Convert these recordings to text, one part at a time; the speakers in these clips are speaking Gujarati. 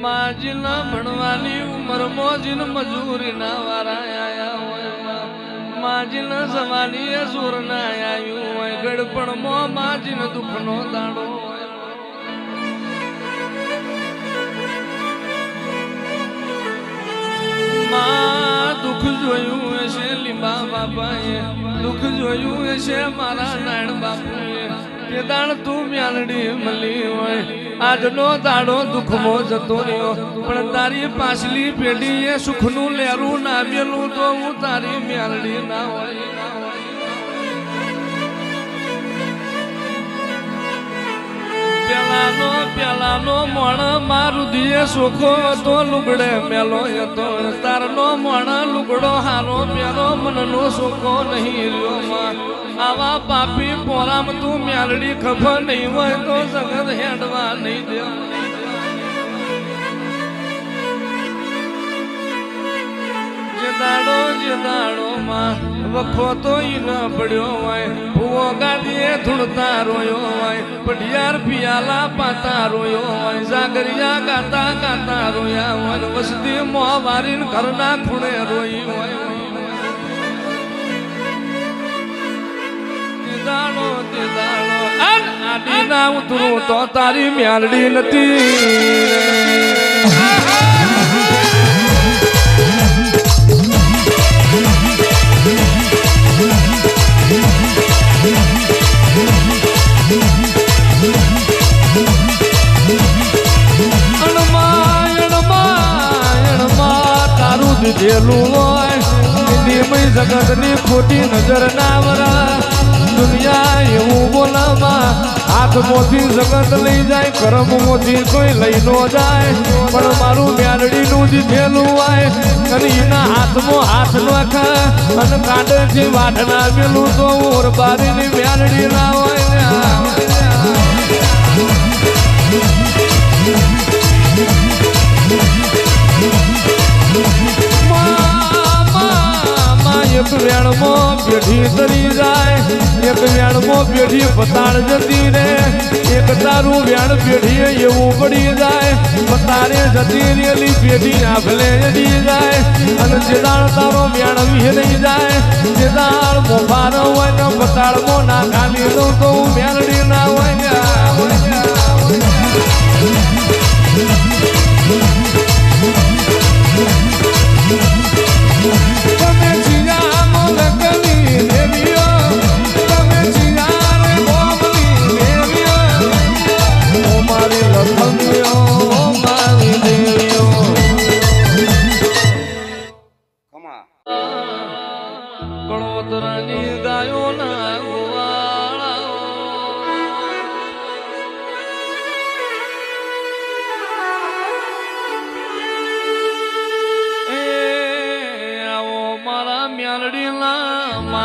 માજીના ભણવાની ઉંમર મોજીન મજૂરી ના વારા આયા હોય. માજીના જવાની એ સુર ના આયું હોય ગડપણ મો માજીન દુઃખ નો દાડો દુઃખ જોયું હશે લીંબા બાપાએ. દુઃખ જોયું હશે મારા નાયણ બાપુએ. દાણ તું મ્યાલડી મળી હોય. આજનો દાડો દુઃખમો જતો રહ્યો. પણ તારી પાછલી પેઢીએ સુખનું લેરું ના મેલું તો હું તારી મ્યાલડી ના હોય. પેલાનો પેલાનો મણ મારું દિયે સુખો હતો, લુગડે મેલો હતો. તારનો મણ, લુગડો હારો પેલો મનનો સુખો નહીં રહ્યો આવા પાપી પોરામ તું મ્યાલડી ખબર નહીં હોય તો જગત હેડવા નહીં દે દાડો જે દાડો માં. વખો તો ન પડ્યો હોય. ભૂવો ગાદીએ ધૂળતા રોયો હોય. પઢિયાર પિયાલા પાતા રોયો હોય. જાગરિયા ગાતા ગાતા રોયા હોય. વસતી મોં ઘરના ખૂણે રોઈ હોય. દાડો તો તારી મ્યાલડી નથી. નિમય જગતની ખોટી નજર ના વરા. દુનિયા એવું બોલામાં, હાથ મોથી જગત લઈ જાય, કરમ મોથી કોઈ લઈ નો જાય. પણ મારું મ્યાલડીનું દીધેલું હોય અને એના હાથમાં હાથ નાખા અને કાંડે થી વાઢના મેલું તો ઓર બારીની મ્યાલડી ના હોય ને એક વેણમો પેઢી તરી જાય, એક વેણમો પેઢી પતાળ જતી રે. એક તારું વેણ પેઢી એવું પડી જાય પતારે જતી રેલી પેઢી આભલે જડી જાય. અને જેદાળ તારો વેણ વિહરી જાય જેદાળ મોભાર હોય ને પતાળમો ના ખાલી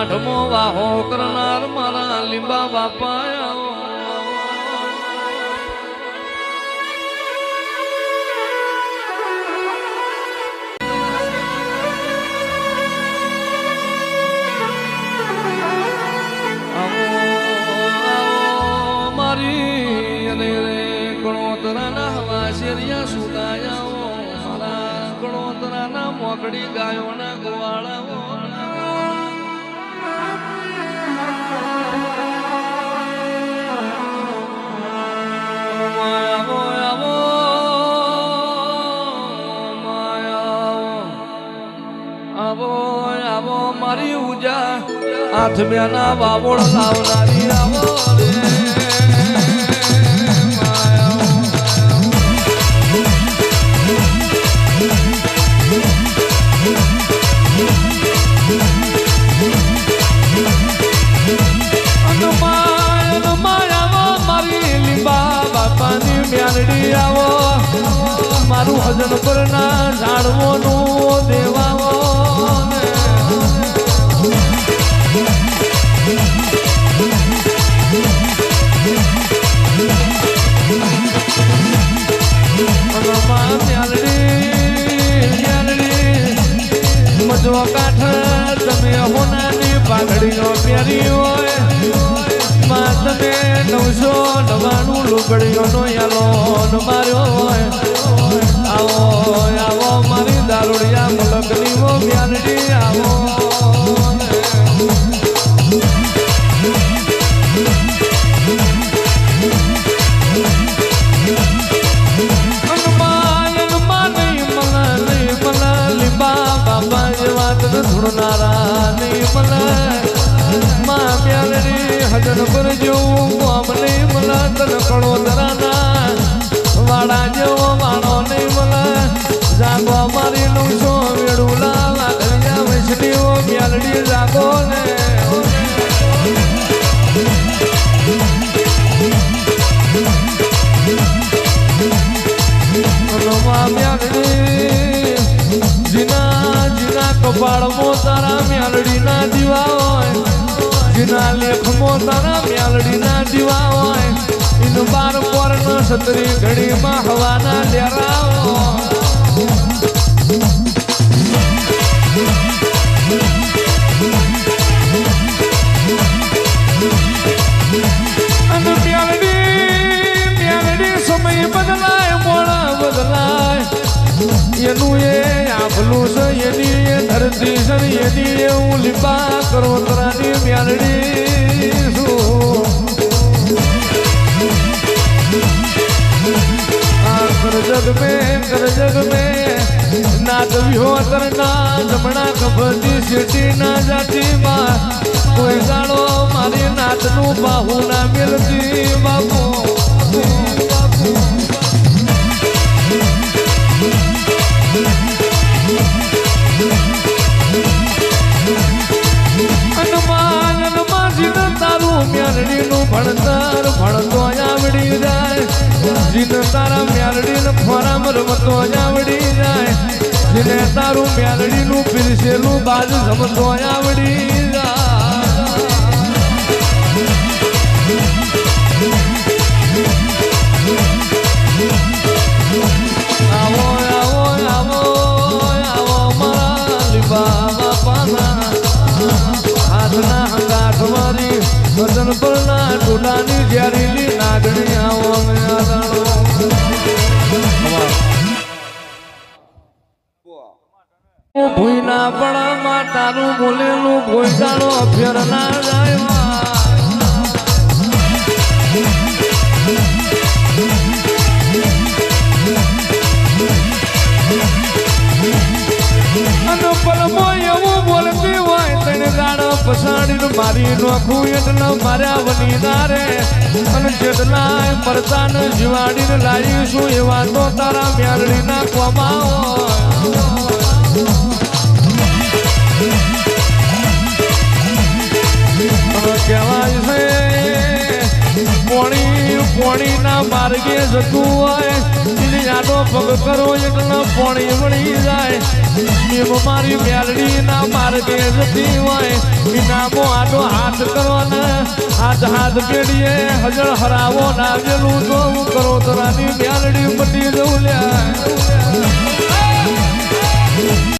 માઠમો વાહો કરનાર મારા લીંબા બાપા શેરિયા સુદાયાઓ મારા ગણોતરાના મોકડી ગાયોના ગોવાળાઓ. મારી ઉજા. હાથ મેના બાબોળ લાવનારી આવો રે. જો કાઠ તમે હોનાની પાઘડીઓ પહેરી હોય. માં તમે નવસો નવાણું લુગડીઓનો યાલોન માર્યો હોય. આવો આવો મારી દારૂડિયા મલકની વો બ્યાનડી આવો. ભજન પર જોવું કોમલે મલા તન કણો દરાના વાડા જેવો વાણો છો વેડુલા વાદળિયા વૈષ્ણીઓ જાગો ને જીના લેખમાં તારા મ્યાલડીના દીવા હોય ઇન બાર પર સતરી ઘડીમાં હવાના ડેરા એનું એ એની એ ધરતી છે ને એની હું લીપા કરોતરાની મ્યાલડી છું આ કરજગ में કરજગ में નાદ વિહોતર ના, જમણા કભતી સીટી ના જાતી માં કોઈ જાણો મારી નાતનું બાહુ ના મિલતી બાપુ જીને તારા મ્યાલડીને ફોરામ રમતો આવડી જાય. જીને તારું મ્યાલડીનું પીરસેલું બાજુ જમતો આવડી ભૂઈના માં. તારું બોલેલું જાણો ફેર ના પસાડીને મારી નોખું એટલે માર્યા વની તારે અને જેટલા પરતાન જીવાડીને લાવીશું એવા તો તારા મ્યાલડીના કોમા માર્ગે જતું હોય, એની પગ કરો એટલે પાણી વળી જાય. મારી મારે માર્ગે જતી હોય, એનામો આડો હાથ કરો ને હાથ હાથ પેઢીએ હજળ હરાવો નાવેલું તો હું કરો રાની મેલડી પટી જવું લ્યા.